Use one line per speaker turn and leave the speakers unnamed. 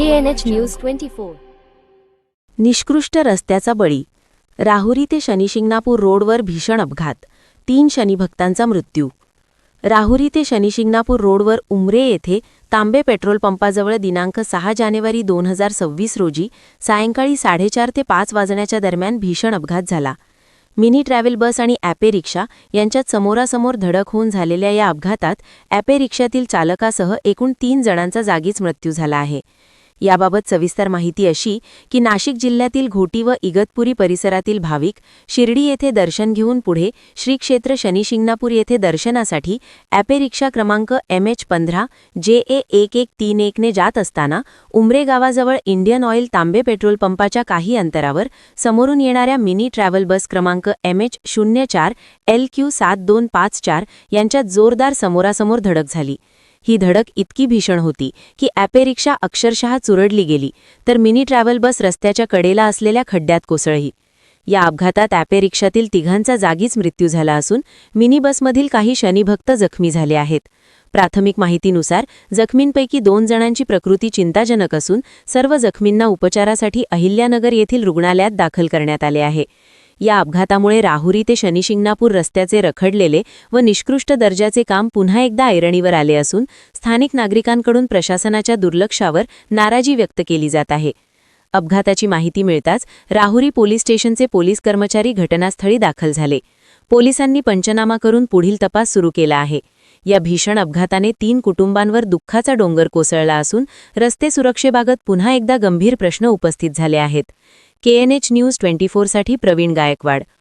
News
निष्कृष्ट रस्त्याचा बळी. राहुरी ते शनिशिंगणापूर रोडवर भीषण अपघात. तीन शनिभक्तांचा मृत्यू. राहुरी ते शनिशिंगणापूर रोडवर उमरे येथे तांबे पेट्रोल पंपाजवळ दिनांक सहा जानेवारी दोन हजार सव्वीस रोजी सायंकाळी साडेचार ते पाच वाजण्याच्या दरम्यान भीषण अपघात झाला. मिनी ट्रॅव्हल बस आणि ॲपे रिक्षा यांच्यात समोरासमोर धडक होऊन झालेल्या या अपघातात ॲपे रिक्षातील चालकासह एकूण तीन जणांचा जागीच मृत्यू झाला आहे. याबाबत सविस्तर माहिती अशी की नाशिक जिल्ह्यातील घोटी व इगतपुरी परिसरातील भाविक शिर्डी येथे दर्शन घेऊन पुढे श्री क्षेत्र शनिशिंगणापूर येथे दर्शनासाठी ॲपे रिक्षा क्रमांक एम एच पंधरा जे ए एक एक तीन एकने जात असताना उमरे गावाजवळ इंडियन ऑइल तांबे पेट्रोल पंपाच्या काही अंतरावर समोरून येणाऱ्या मिनी ट्रॅव्हल बस क्रमांक एम एच शून्य चार एल क्यू सात दोन पाच चार यांच्यात जोरदार समोरासमोर धडक झाली. ही धडक इतकी भीषण होती की ॲपे रिक्षा अक्षरशः चुरडली गेली तर मिनी ट्रॅव्हल बस रस्त्याच्या कडेला असलेल्या खड्ड्यात कोसळली. या अपघातात ॲपे रिक्षातील तिघांचा जागीच मृत्यू झाला असून मिनी बसमधील काही शनिभक्त जखमी झाले आहेत. प्राथमिक माहितीनुसार जखमींपैकी दोन जणांची प्रकृती चिंताजनक असून सर्व जखमींना उपचारासाठी अहिल्यानगर येथील रुग्णालयात दाखल करण्यात आले आहे. या अपघातामुळे राहुरी ते शनिशिंगणापूर रस्त्याचे रखडलेले व निष्कृष्ट दर्जाचे काम पुन्हा एकदा ऐरणीवर आले असून स्थानिक नागरिकांकडून प्रशासनाच्या दुर्लक्षावर नाराजी व्यक्त केली जात आहे. अपघाताची माहिती मिळताच राहुरी पोलीस स्टेशनचे पोलीस कर्मचारी घटनास्थळी दाखल झाले. पोलिसांनी पंचनामा करून पुढील तपास सुरू केला आहे. या भीषण अपघाताने तीन कुटुंबांवर दुःखाचा डोंगर कोसळला असून रस्ते सुरक्षेबाबत पुन्हा एकदा गंभीर प्रश्न उपस्थित झाले आहेत. केएनएच न्यूज ट्वेंटी फोरसाठी प्रवीण गायकवाड.